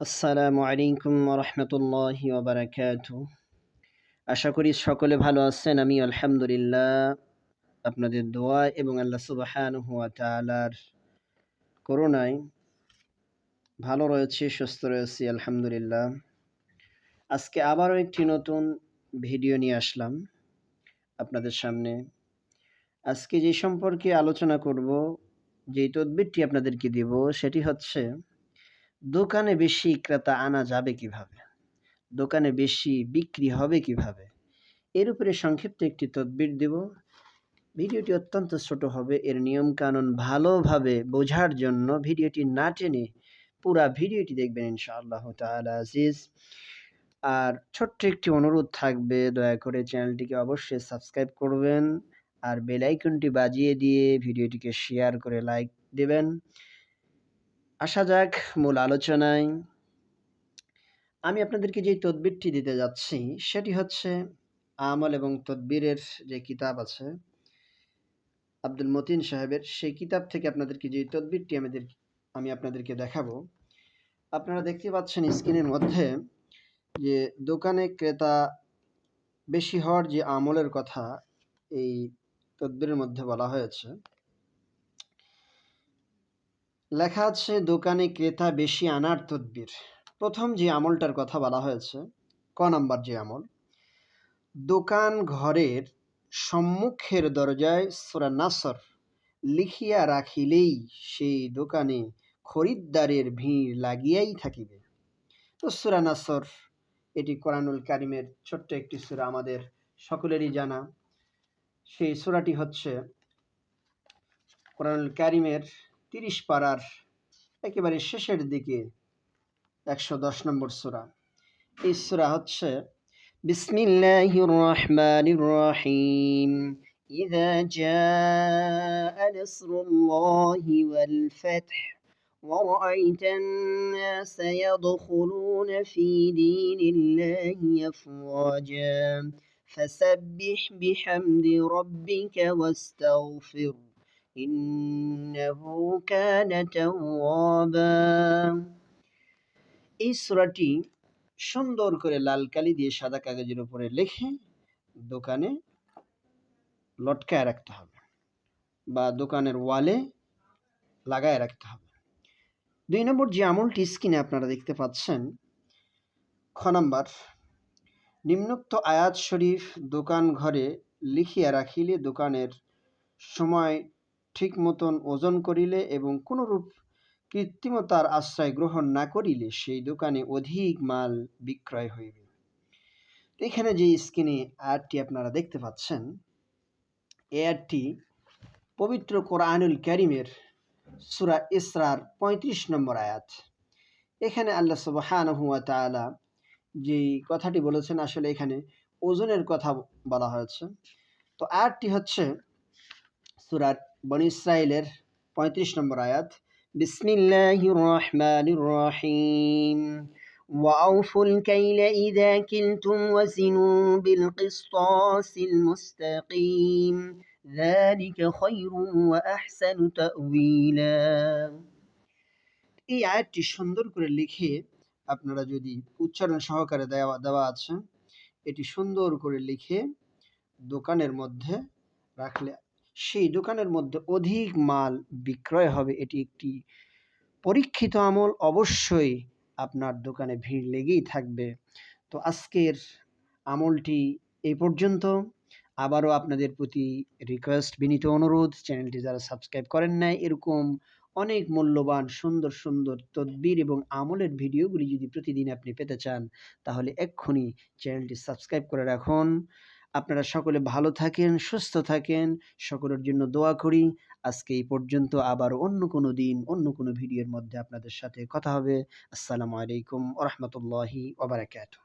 আসসালামু আলাইকুম রহমতুল্লাহি ওবরাকাত। আশা করি সকলে ভালো আছেন আমি আলহামদুলিল্লাহ। আপনাদের দোয়া এবং আল্লাহ সুবাহান হুয়া তালার করোনায় ভালো রয়েছে, সুস্থ রয়েছি, আলহামদুলিল্লাহ। আজকে আবারও একটি নতুন ভিডিও নিয়ে আসলাম আপনাদের সামনে। আজকে যে সম্পর্কে আলোচনা করব, যেই তদবিরটি আপনাদেরকে দিব, সেটি হচ্ছে দোকানে বেশি ক্রেতা আনা যাবে কীভাবে? দোকানে বেশি বিক্রি হবে কীভাবে? এর উপরে সংক্ষিপ্ত একটি তদবির দেব। ভিডিওটি অত্যন্ত ছোট হবে। এর নিয়ম কানুন ভালোভাবে বোঝার জন্য ভিডিওটি না টেনে পুরা ভিডিওটি দেখবেন ইনশাআল্লাহ তাআলা আজিজ। আর ছোট্ট একটি অনুরোধ থাকবে, দয়া করে চ্যানেলটিকে অবশ্যই সাবস্ক্রাইব করবেন আর বেল আইকনটি বাজিয়ে দিয়ে ভিডিওটিকে শেয়ার করে লাইক দেবেন। আসা যাক মূল আলোচনায়। আমি আপনাদেরকে যে তদবিরটি দিতে যাচ্ছি, সেটি হচ্ছে আমল এবং তদবিরের যে কিতাব আছে, আব্দুল মতিন সাহেবের সেই কিতাব থেকে আপনাদেরকে যে তদবিরটি আমাদের, আমি আপনাদেরকে দেখাবো। আপনারা দেখতে পাচ্ছেন স্ক্রিনের মধ্যে যে দোকানে ক্রেতা বেশি হওয়ার যে আমলের কথা এই তদবিরের মধ্যে বলা হয়েছে লেখা আছে, দোকানে ক্রেতা বেশি আনার তদ্বির। প্রথম যে আমলটার কথা বলা হয়েছে, ক নাম্বার যে আমল? দোকান ঘরের সম্মুখের দরজায় সোরা নাসর লিখিয়া রাখিলেই সেই দোকানে খরিদ্দারের ভিড় লাগিয়াই থাকিবে। তো সুরা নাসর, এটি কোরআনুল কারিমের ছোট্ট একটি সুরা আমাদের সকলেরই জানা। সেই সুরাটি হচ্ছে কোরআনুল কারিমের তিরিশ পাড়ার একেবারে শেষের দিকে একশো দশ নম্বর সুরা এই সুরা হচ্ছে বিসমিল্লাহির রহমানির রহিম إذا جاء نصر الله والفتح ورأيت الناس يدخلون في دين الله أفواجا فسبح بحمد ربك واستغفر ইন্নাহু কানা তাওয়াবা এই সূরাটি সুন্দর করে লাল কালি দিয়ে সাদা কাগজের উপরে লিখে দোকানে লটকায় রাখতে হবে বা দোকানের ওয়ালে লাগায় রাখতে হবে। দুই নম্বর যে আমলটি স্ক্রিনে আপনারা দেখতে পাচ্ছেন, খ নাম্বার, নিম্নোক্ত আয়াত শরীফ দোকান ঘরে লিখিয়া রাখিলে দোকানের সময় ঠিক মতন ওজন করিলে এবং কোনরূপ কৃত্রিমতার আশ্রয় গ্রহণ না করিলে সেই দোকানে অধিক মাল বিক্রয় হইবে। এখানে যে স্ক্রিনে আয়াতটি আপনারা দেখতে পাচ্ছেন এ পবিত্র কোরআনুল ক্যারিমের সুরা ইসরার ৩৫ নম্বর আয়াত। এখানে আল্লাহ সুবাহান হুয়া তালা যেই কথাটি বলেছেন, আসলে এখানে ওজনের কথা বলা হয়েছে। তো আয়াতটি হচ্ছে সুরার বন ইসরায়েলের পঁয়ত্রিশ নম্বর আয়াত বিসমিল্লাহির রহমানির রহিম وأوفوا الكيل إذا كلتم وزنوا بالقسطاس المستقيم ذلك خير وأحسن تأويلا এই আয়াতটি সুন্দর করে লিখে আপনারা যদি উচ্চারণ সহকারে দেওয়া দেওয়া আছে এটি সুন্দর করে লিখে দোকানের মধ্যে রাখলে সেই দোকানের মধ্যে অধিক মাল বিক্রয় হবে। এটি একটি পরীক্ষিত আমল। অবশ্যই আপনার দোকানে ভিড় লেগেই থাকবে। তো আজকের আমলটি এই পর্যন্ত। আবারও আপনাদের প্রতি রিকোয়েস্ট বিনীত অনুরোধ। চ্যানেলটি যারা সাবস্ক্রাইব করেন নাই, এরকম অনেক মূল্যবান, সুন্দর সুন্দর তদবির এবং আমলের ভিডিওগুলি যদি প্রতিদিন আপনি পেতে চান, তাহলে এক্ষুনি চ্যানেলটি সাবস্ক্রাইব করে রাখুন। আপনারা সকলে ভালো থাকেন, সুস্থ থাকেন, সকলের জন্য দোয়া করি। আজকে এই পর্যন্ত আবার অন্য কোনো দিন, অন্য কোনো ভিডিওর মধ্যে আপনাদের সাথে কথা হবে। আসসালামু আলাইকুম ওরহমতুল্লাহি ওবরাকাতু